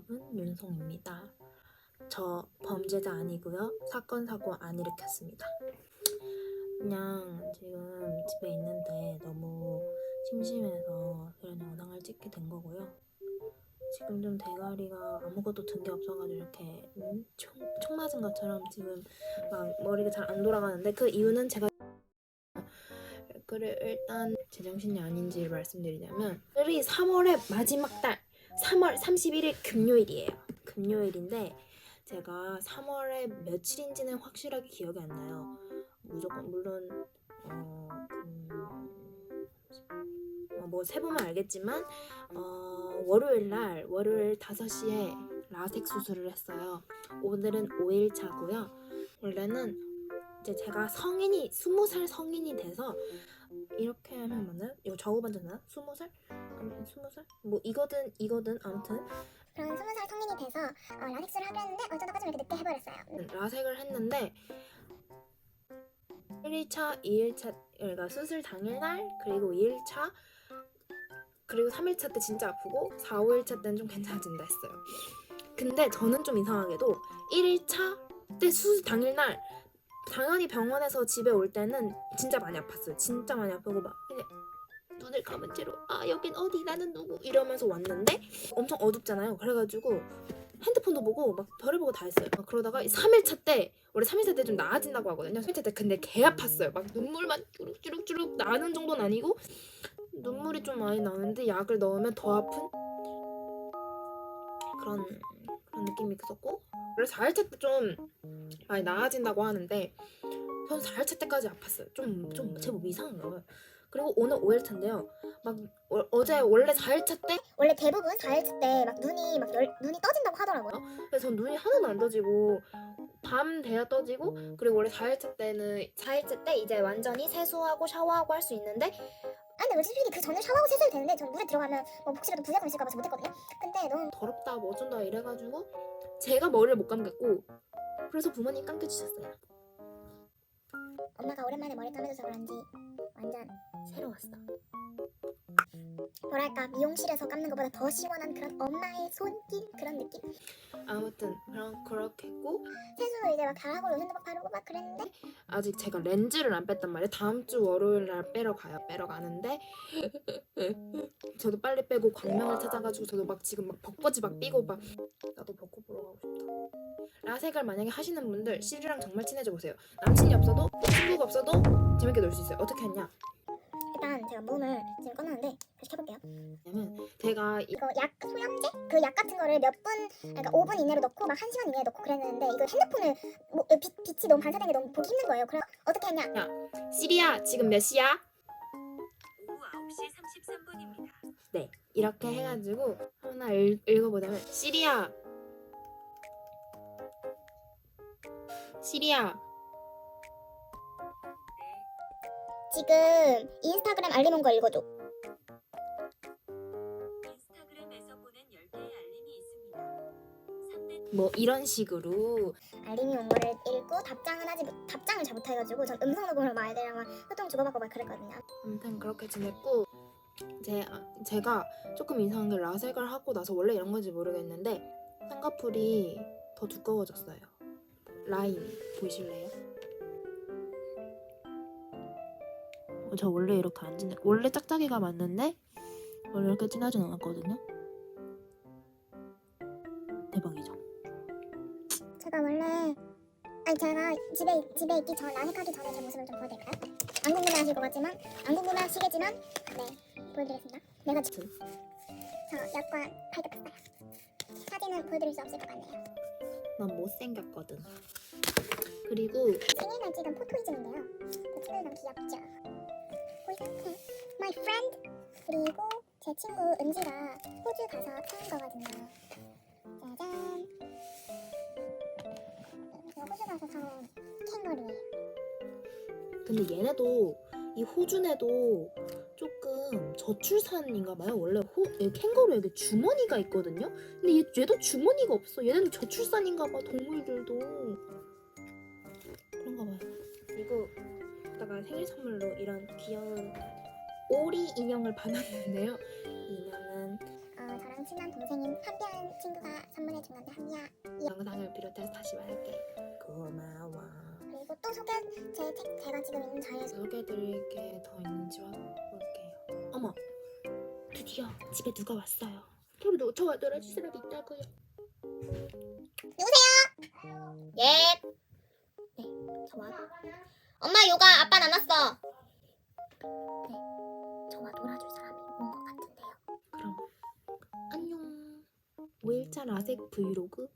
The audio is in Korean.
여러분, 윤송입니다. 저 범죄자 아니고요. 사건 사고 안 일으켰습니다. 그냥 지금 집에 있는데 너무 심심해서 이런 영상을 찍게 된 거고요. 지금 좀 대가리가 아무것도 든 게 없어가지고 이렇게 음, 총, 총 맞은 것처럼 지금 막 머리가 잘 안 돌아가는데 그 이유는 제가 그래 일단 제정신이 아닌지를 말씀드리자면 오늘이 3월의 마지막 달 3월 31일 금요일이에요. 금요일인데 제가 3월에 며칠인지는 확실하게 기억이 안 나요. 무조건 물론 어, 음, 뭐 세보면 알겠지만 어, 월요일 날 월요일 5시에 라섹 수술을 했어요. 오늘은 5일 차고요. 원래는 이제 제가 성인이 20살 성인이 돼서 이렇게 하면 맞나요? 이거 좌우 반전나? 20살? 아니 20살? 뭐 이거든 이거든 아무튼 그런 스무 살 성인이 돼서 어, 라섹스를 하기로 했는데 어쩌다가 좀 이렇게 늦게 해버렸어요. 라섹을 했는데 1일차, 2일차 그러니까 수술 당일날 그리고 2일차 그리고 3일차 때 진짜 아프고 4, 5일차 때는 좀 괜찮아진다 했어요. 근데 저는 좀 이상하게도 1일차 때 수술 당일날 당연히 병원에서 집에 올 때는 진짜 많이 아팠어요. 진짜 많이 아프고 막 이제 눈을 감은 채로 아 여긴 어디 나는 누구 이러면서 왔는데 엄청 어둡잖아요. 그래가지고 핸드폰도 보고 막 별을 보고 다 했어요. 막 그러다가 3일차 때 원래 3일차 때 좀 나아진다고 하거든요. 3일차 때 근데 개 아팠어요. 막 눈물만 주룩주룩주룩 나는 정도는 아니고 눈물이 좀 많이 나는데 약을 넣으면 더 아픈 그런 그런 느낌이 있었고 원래 4일차 때좀 많이 나아진다고 하는데 전 4일차 때까지 아팠어요. 좀 좀 제법 이상한가 봐요. 그리고 오늘 5일차인데요. 막 어, 어제 원래 4일차 때 원래 대부분 4일차 때막 눈이 막 열, 눈이 떠진다고 하더라고요. 그래서 전 눈이 하나도 안 떠지고 밤 돼야 떠지고 그리고 원래 4일차 때는 4일차 때 이제 완전히 세수하고 샤워하고 할 수 있는데 아 근데 솔직히 그 전에 샤워하고 세수해도 되는데 전 물에 들어가면 뭐 혹시라도 부작용 있을까 봐서 못했거든요. 근데 너무 더럽다 뭐 어쩐다 이래가지고 제가 머리를 못 감겼고 그래서 부모님 감겨주셨어요 엄마가 오랜만에 머리 감아줘서 그런지 완전 새로웠어. 뭐랄까 미용실에서 감는 것보다 더 시원한 그런 엄마의 손길? 그런 느낌? 아무튼 그런 그렇게 했고 세수 이제 막다 하고 로션도 막 바르고 막 그랬는데 아직 제가 렌즈를 안 뺐단 말이에요. 다음 주 월요일 날 빼러 가요. 빼러 가는데 저도 빨리 빼고 광명을 찾아가지고 저도 막 지금 막 벚꽃이 막 피고 막 나도 벚꽃 보러 가고 싶다. 라섹을 만약에 하시는 분들 시리랑 정말 친해져 보세요. 남친이 없어도 친구가 없어도 재밌게 놀 수 있어요 어떻게 했냐 일단 제가 몸을 지금 꺼놨는데 다시 켜볼게요. 왜냐면 제가 이- 이거 약 소염제? 그 약 같은 거를 몇 분, 그러니까 5분 이내로 넣고 막 1시간 이내에 넣고 그랬는데 이거 핸드폰을 뭐, 빛, 빛이 너무 반사된 게 너무 보기 힘든 거예요. 그래서 어떻게 했냐? 시리야 지금 몇 시야? 오후 9시 33분입니다. 네 이렇게 해가지고 하나 읽, 읽어보자면 시리야 시리야 지금 인스타그램 알림 온 거 읽어줘. 인스타그램에서 보낸 10개의 알림이 있습니다. 3대 뭐 이런 식으로 알림이 온 거를 읽고 답장은 하지 못, 답장을 잘 못해가지고 전 음성 녹음으로 막 아이들이랑 막 소통 주고받고 막 그랬거든요. 아무튼 그렇게 지냈고 제, 아, 제가 조금 이상한 게 라섹을 하고 나서 원래 이런 건지 모르겠는데 쌍꺼풀이 더 두꺼워졌어요 라인 보이실래요? 저 원래 이렇게 안 진해 원래 짝짝이가 맞는데 원래 이렇게 진하진 않았거든요 대박이죠 제가 원래 아니 제가 집에 집에 있기 전 라섹하기 전에 제 모습을 좀 보여드릴까요? 안 궁금해하실 것 같지만 안 궁금해하시겠지만 네 보여드리겠습니다. 내가 저 약과 발톱 봤어요. 사진은 보여드릴 수 없을 것 같네요. 난 못생겼거든 그리고 생일날 찍은 포토이즘인데요. 그 친구들 너무 귀엽죠? My friend 그리고 제 친구 은지가 호주 가서 태운 거거든요. 짜잔. 호주 가서 사온 캥거루예요. 근데 얘네도 이 호준에도 조금 저출산인가 봐요. 원래 호, 얘 캥거루 에게 주머니가 있거든요. 근데 얘, 얘도 주머니가 없어. 얘네도 저출산인가 봐. 동물들도 그런가 봐요. 그리고 이따가 생일 선물로 이런 귀여운 오리 인형을 받았는데요. 이 인형은 어, 저랑 친한 동생인 한비한 친구가 선물해준 건데 한비야 영상을 비롯해서 다시 말할게. 고마워. 그리고 또 소개 제 책 제가 지금 있는 자리에서 소개해드릴 게 더 있는지 볼게요. 어머, 드디어 집에 누가 왔어요. 놓쳐와 놀아줄 사람이 있다고요. 예. 엄마 요가 아빠 안 왔어. 네, 저와 놀아줄 사람이 온 것 같은데요. 그럼 안녕. 5일차 라섹 브이로그